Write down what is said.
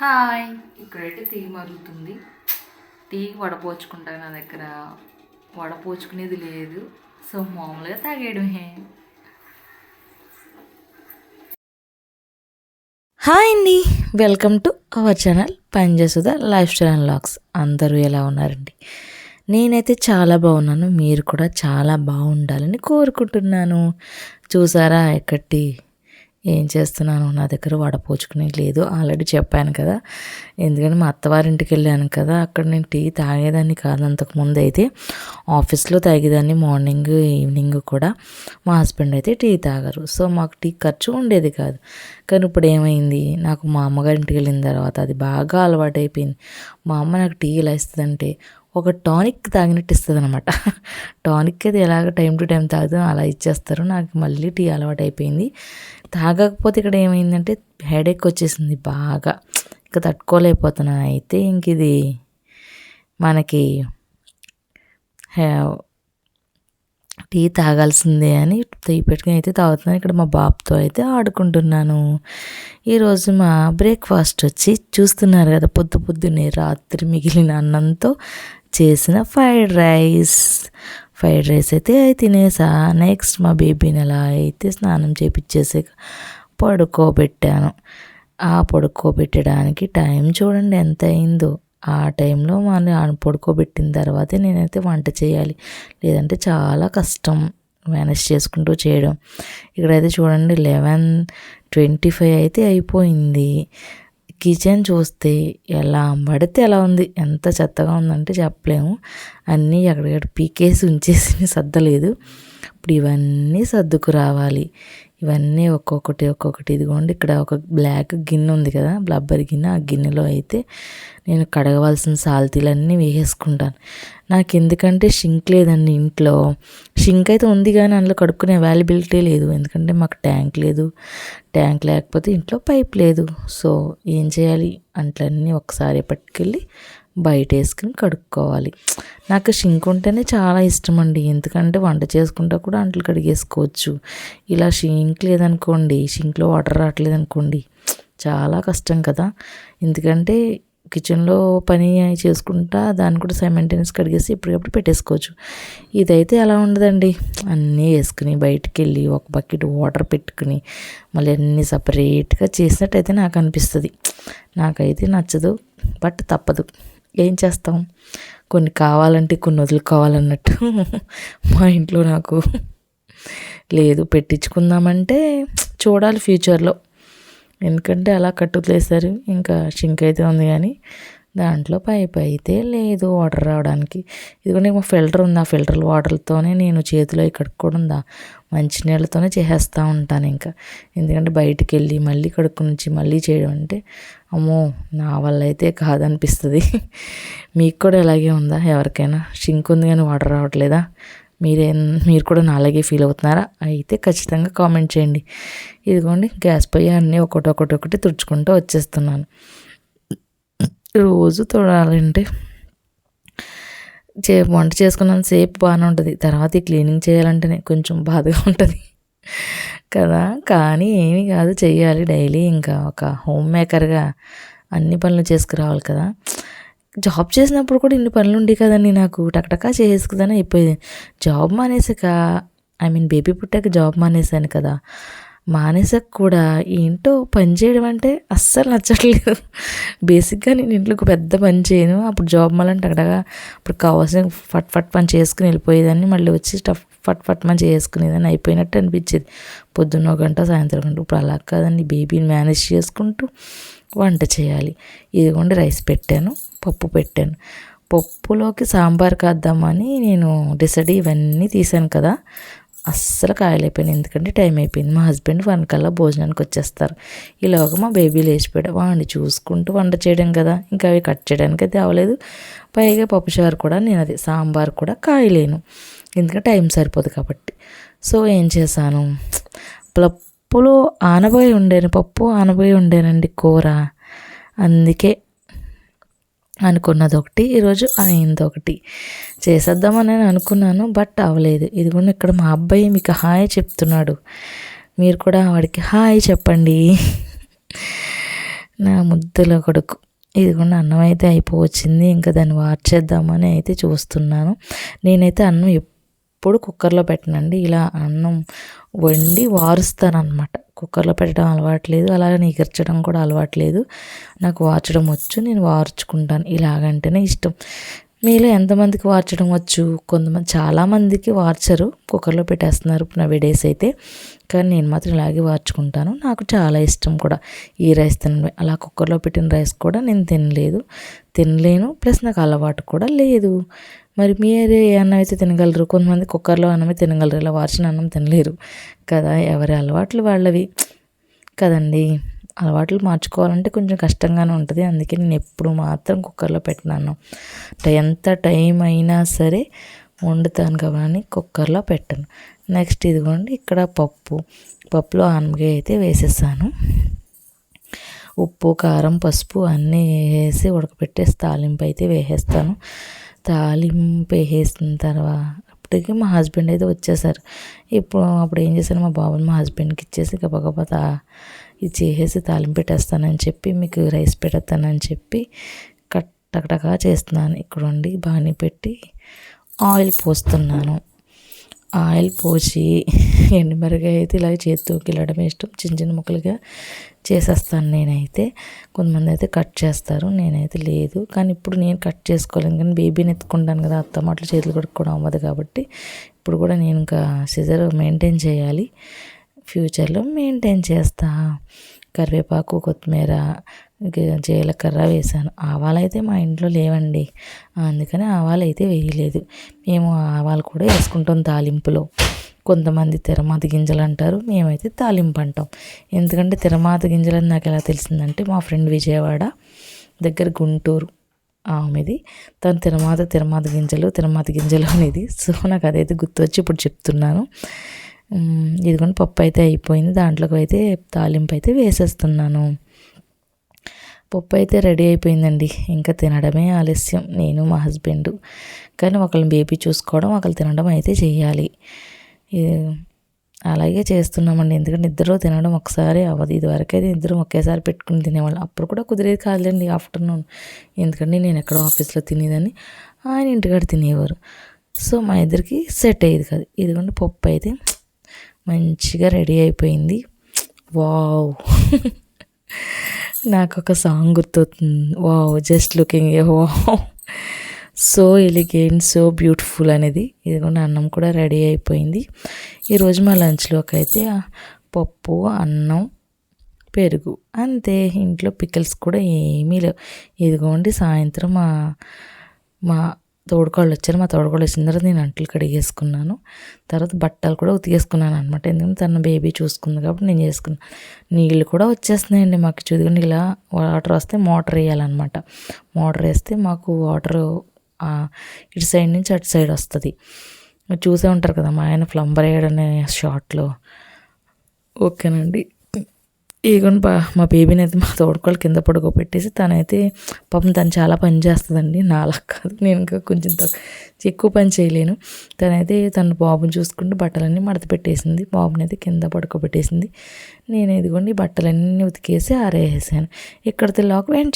Hi. ఇక్కడైతే tea మరుగుతుంది. Tea వడపోచుకుంటాను నా దగ్గర. వడపోచుకునేది లేదు. సో మామూలుగా తాగేయడమే హాయ్ అండి. Welcome to our channel Panjasudha lifestyle and vlogs అందరూ ఎలా ఉన్నారండి? నేనైతే చాలా బాగున్నాను. మీరు కూడా చాలా బాగుండాలని కోరుకుంటున్నాను. చూసారా ఎక్కడి ఏం చేస్తున్నాను నా దగ్గర వడపోచుకునే లేదు. ఆల్రెడీ చెప్పాను కదా. ఎందుకంటే మా అత్తవారింటికి వెళ్ళాను కదా. అక్కడ నేను టీ తాగేదాన్ని కాదు అంతకుముందు అయితే. ఆఫీస్లో తాగేదాన్ని మార్నింగ్ ఈవినింగ్ కూడా. మా హస్బెండ్ అయితే టీ తాగరు. సో మాకు టీ ఖర్చు ఉండేది కాదు. కానీ ఇప్పుడు ఏమైంది? నాకు మా అమ్మగారింటికి వెళ్ళిన తర్వాత అది బాగా అలవాటు అయిపోయింది మా అమ్మ నాకు టీ ఇలా ఇస్తుందంటే ఒక టానిక్ తాగినట్టు ఇస్తుంది అనమాట టానిక్ అది ఎలాగ టైం టు టైం తాగుతాం అలా ఇచ్చేస్తారు. నాకు మళ్ళీ టీ అలవాటు అయిపోయింది. తాగకపోతే ఇక్కడ ఏమైందంటే హెడేక్ వచ్చేసింది బాగా. ఇంకా తట్టుకోలేకపోతున్నాను అయితే ఇంక ఇది మనకి టీ తాగాల్సిందే అని టీ పెట్టుకుని అయితే తాగుతున్నాను. ఇక్కడ మా బాబుతో అయితే ఆడుకుంటున్నాను. ఈరోజు మా బ్రేక్ఫాస్ట్ వచ్చి చూస్తున్నారు కదా పొద్దు పొద్దున్నే రాత్రి మిగిలిన అన్నంతో చేసిన ఫ్రైడ్ రైస్. ఫ్రైడ్ రైస్ అయితే తినేసా. నెక్స్ట్ మా బేబీని అలా అయితే స్నానం చేపించేసి పడుకోబెట్టాను. ఆ పడుకోబెట్టడానికి టైం చూడండి ఎంత అయిందో. ఆ టైంలో మనం పడుకోబెట్టిన తర్వాతే నేనైతే వంట చేయాలి. లేదంటే చాలా కష్టం మేనేజ్ చేసుకుంటూ చేయడం. ఇక్కడైతే చూడండి లెవెన్ ట్వంటీ ఫైవ్ అయితే అయిపోయింది. కిచెన్ చూస్తే ఎలా పడితే ఎలా ఉంది. ఎంత చెత్తగా ఉందంటే చెప్పలేము. అన్నీ ఎక్కడికక్కడ పీకేసి ఉంచేసి సర్దలేదు. ఇప్పుడు ఇవన్నీ సర్దుకు రావాలి. ఇవన్నీ ఒక్కొక్కటి ఒక్కొక్కటి. ఇదిగోండి ఇక్కడ ఒక బ్లాక్ గిన్నె ఉంది కదా బ్లబ్బర్ గిన్నె. ఆ గిన్నెలో అయితే నేను కడగవలసిన సాల్తీలన్నీ వేసేసుకుంటాను. నాకు ఎందుకంటే షింక్ లేదండి ఇంట్లో. షింక్ అయితే ఉంది కానీ అందులో కడుక్కునే అవైలబిలిటీ లేదు. ఎందుకంటే మాకు ట్యాంక్ లేదు. ట్యాంక్ లేకపోతే ఇంట్లో పైప్ లేదు. సో ఏం చేయాలి? అంట్లన్నీ ఒకసారి పట్టుకెళ్ళి బయట వేసుకుని కడుక్కోవాలి. నాకు షింక్ ఉంటేనే చాలా ఇష్టం అండి ఎందుకంటే వంట చేసుకుంటా కూడా అంట్లు కడిగేసుకోవచ్చు. ఇలా షింక్ లేదనుకోండి షింక్లో వాటర్ రావట్లేదు అనుకోండి చాలా కష్టం కదా. ఎందుకంటే కిచెన్లో పని చేసుకుంటా దాన్ని కూడా సైమెంటెనెన్స్ కడిగేసి ఎప్పటికప్పుడు పెట్టేసుకోవచ్చు. ఇదైతే అలా ఉండదండి. అన్నీ వేసుకుని బయటికి వెళ్ళి ఒక బకెట్ వాటర్ పెట్టుకుని మళ్ళీ అన్నీ సపరేట్గా చేసినట్టయితే నాకు అనిపిస్తుంది. నాకైతే నచ్చదు బట్ తప్పదు. ఏం చేస్తాం? కొన్ని కావాలంటే కొన్ని వదులుకోవాలన్నట్టు మా ఇంట్లో నాకు లేదు. పెట్టించుకుందామంటే చూడాలి ఫ్యూచర్లో. ఎందుకంటే అలా కట్టుకులేసారు ఇంకా షింక్ అయితే ఉంది కానీ దాంట్లో పైప్ అయితే లేదు వాటర్ రావడానికి. ఇదిగోండి మా ఫిల్టర్ ఉంది? ఆ ఫిల్టర్ వాటర్తోనే నేను చేతిలో ఇక్కడ కూడా మంచి నీళ్ళతోనే చేసేస్తూ ఉంటాను ఇంకా. ఎందుకంటే బయటికి వెళ్ళి మళ్ళీ కడుక్కు నుంచి మళ్ళీ చేయడం అంటే అమ్మో నా వల్ల అయితే కాదనిపిస్తుంది. మీకు కూడా ఇలాగే ఉందా? ఎవరికైనా? షింక్ ఉంది కానీ వాటర్ రావట్లేదా? మీరే మీరు కూడా నాలాగే ఫీల్ అవుతున్నారా? అయితే ఖచ్చితంగా కామెంట్ చేయండి. ఇదిగోండి గ్యాస్ పొయ్యి అన్నీ ఒకటి ఒకటి ఒకటి తుడుచుకుంటూ వచ్చేస్తున్నాను. రోజు తోడాలంటే చే వంట చేసుకున్నంత సేపు బాగానే ఉంటుంది. తర్వాత ఈ క్లీనింగ్ చేయాలంటేనే కొంచెం బాధగా ఉంటుంది. కదా? కానీ ఏమీ కాదు. చేయాలి డైలీ. ఇంకా ఒక హోమ్ మేకర్గా అన్ని పనులు చేసుకురావాలి కదా. జాబ్ చేసినప్పుడు కూడా ఇన్ని పనులు ఉండి కదండి నాకు. టకటకా చేసుకుదని అయిపోయేది. జాబ్ మానేసాక ఐ మీన్ బేబీ పుట్టాక జాబ్ మానేసాను కదా. మానేసాక కూడా. ఏంటో పని చేయడం అంటే అస్సలు నచ్చట్లేదు. బేసిక్గా నేను ఇంట్లో పెద్ద పని చేయను. అప్పుడు జాబ్ మళ్ళీ అక్కడగా అప్పుడు కావాల్సిన ఫట్ ఫట్ పని చేసుకుని వెళ్ళిపోయేదాన్ని. మళ్ళీ వచ్చి టఫ్ ఫట్ ఫట్ పని చేసుకునేదాన్ని. అయిపోయినట్టు అనిపించేది. పొద్దున్న ఒక గంట సాయంత్రం గంట. ఇప్పుడు అలా కాదండి. బేబీని మేనేజ్ చేసుకుంటూ వంట చేయాలి. ఇదిగోండి రైస్ పెట్టాను. పప్పు పెట్టాను. పప్పులోకి సాంబార్ కాద్దామని నేను డిసైడ్ ఇవన్నీ తీసాను కదా. అస్సలు కాయలైపోయినాయి ఎందుకంటే టైం అయిపోయింది. మా హస్బెండ్ వన్ కల్లా భోజనానికి వచ్చేస్తారు. ఈలోగా మా బేబీ లేచిపోయాడు. వాడిని చూసుకుంటూ వంట చేయడం కదా. ఇంకా అవి కట్ చేయడానికి అయితే అవ్వలేదు. పైగా పప్పుచారు కూడా నేను అది సాంబార్ కూడా కాయలేను ఎందుకంటే టైం సరిపోదు కాబట్టి. సో ఏం చేశాను? పప్పులో ఆనబోయి ఉండేను. పప్పు ఆనబోయి ఉండేనండి కూర. అందుకే అనుకున్నది ఒకటి ఈరోజు అయింది ఒకటి చేసేద్దామని నేను అనుకున్నాను బట్ అవ్వలేదు ఇదిగోండి ఇక్కడ మా అబ్బాయి మీకు హాయ్ చెప్తున్నాడు. మీరు కూడా వాడికి హాయ్ చెప్పండి. నా ముద్దుల కొడుకు. ఇది కూడా అన్నం అయితే అయిపోవచ్చింది ఇంకా దాన్ని వార్చేద్దామని అయితే చూస్తున్నాను. నేనైతే అన్నం ఎప్పుడు కుక్కర్లో పెట్టనండి. ఇలా అన్నం వండి వారుస్తానమాట కుక్కర్లో పెట్టడం అలవాట్లేదు. అలాగే నిగర్చడం కూడా అలవాట్లేదు. నాకు వార్చడం వచ్చు నేను వార్చుకుంటాను. ఇలాగంటేనే ఇష్టం. మీలో ఎంతమందికి వార్చడం వచ్చు? కొంతమంది చాలామందికి వార్చరు. కుక్కర్లో పెట్టేస్తున్నారు నవేడేస్ అయితే. కానీ నేను మాత్రం ఇలాగే వార్చుకుంటాను. నాకు చాలా ఇష్టం కూడా ఈ రైస్ తినడం అలా కుక్కర్లో పెట్టిన రైస్ కూడా నేను తినలేదు. తినలేను. ప్లస్ నాకు అలవాటు కూడా లేదు. మరి మీరే ఏ అన్నం అయితే తినగలరు? కొంతమంది కుక్కర్లో అన్నమే తినగలరు. ఇలా వార్చిన అన్నం తినలేరు కదా? ఎవరి అలవాట్లు వాళ్ళవి. కదండి. అలవాట్లు మార్చుకోవాలంటే కొంచెం కష్టంగానే ఉంటుంది. అందుకే నేను ఎప్పుడు మాత్రం కుక్కర్లో పెట్టినాను ఎంత టైం అయినా సరే వండుతాను కాబట్టి కుక్కర్లో పెట్టను. నెక్స్ట్ ఇదిగోండి ఇక్కడ పప్పు. పప్పులో ఆనపకాయ అయితే వేసేసాను ఉప్పు కారం పసుపు అన్నీ వేసి ఉడకపెట్టేసి తాలింపు అయితే వేసేస్తాను. తాలింపు వేసేసిన తర్వాత అప్పటికి మా హస్బెండ్ అయితే వచ్చేసారు. ఇప్పుడు అప్పుడు ఏం చేశాను మా బాబుని మా హస్బెండ్కి ఇచ్చేసి గబగబా తా ఇది చేసేసి తాలింపు పెట్టేస్తానని చెప్పి మీకు రైస్ పెట్టేస్తానని చెప్పి కట్టకటగా చేస్తున్నాను. ఇక్కడ ఉండి బాగానే పెట్టి ఆయిల్ పోస్తున్నాను. ఆయిల్ పోసి ఎండుమిరకాయ అయితే ఇలాగ చేతితో కిలడం ఇష్టం. చిన్న చిన్న ముక్కలుగా చేసేస్తాను నేనైతే. కొంతమంది అయితే కట్ చేస్తారు నేనైతే లేదు. కానీ ఇప్పుడు నేను కట్ చేసుకోలేను. కానీ బేబీని ఎత్తుకుంటాను కదా అత్త మాటలు చేతులు కడుక్కోవడం అవ్వదు కాబట్టి ఇప్పుడు కూడా నేను ఇంకా సిజర్ మెయింటైన్ చేయాలి. ఫ్యూచర్లో మెయింటైన్ చేస్తా. కరివేపాకు కొత్తిమీర జీలకర్ర వేసాను. ఆవాలు అయితే మా ఇంట్లో లేవండి. అందుకని ఆవాలు అయితే వేయలేదు. మేము ఆవాలు కూడా వేసుకుంటాం తాలింపులో. కొంతమంది తిరమాత గింజలు అంటారు మేమైతే తాలింపు అంటాం. ఎందుకంటే తిరమాత గింజలు అని నాకు ఎలా తెలిసిందంటే మా ఫ్రెండ్ విజయవాడ దగ్గర గుంటూరు ఆమెది తను తిరమాత తిరమాత గింజలు తిరమాత గింజలు అనేది. సో నాకు అదైతే గుర్తొచ్చి ఇప్పుడు చెప్తున్నాను. ఇదిగోండి పప్పు అయితే అయిపోయింది. దాంట్లోకి అయితే తాలింపు అయితే వేసేస్తున్నాను. పప్పు అయితే రెడీ అయిపోయిందండి. ఇంకా తినడమే ఆలస్యం. నేను మా హస్బెండ్. కానీ ఒకళ్ళని బేబీ చూసుకోవడం ఒకళ్ళు తినడం అయితే చేయాలి అలాగే చేస్తున్నామండి. ఎందుకంటే ఇద్దరు తినడం ఒకసారి అవ్వదు. ఇదివరకు అయితే ఇద్దరు ఒకేసారి పెట్టుకుని తినేవాళ్ళం. అప్పుడు కూడా కుదిరేది కాదులేండి ఆఫ్టర్నూన్. ఎందుకంటే నేను ఎక్కడో ఆఫీస్లో తినేదని ఆయన ఇంటికాడ తినేవారు. సో మా ఇద్దరికి సెట్ అయ్యేది కాదు. ఇదిగోండి పప్పు అయితే మంచిగా రెడీ అయిపోయింది. వావ్! నాకు ఒక song గుర్తవుతుంది wow just looking a wow. So elegant so beautiful అనేది. ఇదిగోండి అన్నం కూడా రెడీ అయిపోయింది. ఈరోజు మా లంచ్లోకి అయితే పప్పు అన్నం పెరుగు అంతే. ఇంట్లో పికిల్స్ కూడా ఏమీ లేవు. ఇదిగోండి సాయంత్రం మా మా తోడుకోళ్ళు వచ్చారు. మా తోడుకోళ్ళు వచ్చిన తర్వాత నేను అంట్లు కడిగేసుకున్నాను తర్వాత బట్టలు కూడా ఉతికేసుకున్నాను అనమాట ఎందుకంటే తన బేబీ చూసుకుంది కాబట్టి నేను చేసుకున్నాను నీళ్ళు కూడా వచ్చేస్తున్నాయండి మాకు. చూదుకుని ఇలా వాటర్ వస్తే మోటార్ వేయాలన్నమాట. మోటార్ వేస్తే మాకు వాటర్ ఇటు సైడ్ నుంచి అటు సైడ్ వస్తుంది. చూసే ఉంటారు కదా మా ఆయన ప్లంబర్ వేయడనే షార్ట్లో ఓకేనండి. ఇగోని మా బేబీని అయితే మా తోడుకోళ్ళు కింద పడుకోబెట్టేసి తనైతే పాపం తను చాలా పని చేస్తుందండి. నాలా కాదు. నేను ఇంకా కొంచెం తక్కువ ఎక్కువ పని చేయలేను. తనైతే తన బాబుని చూసుకుంటూ బట్టలన్నీ మడత పెట్టేసింది. బాబుని అయితే కింద పడుకోబెట్టేసింది. నేను ఇదిగోండి బట్టలన్నీ ఉతికేసి ఆరేసాను ఇక్కడితో లాక్. వెంట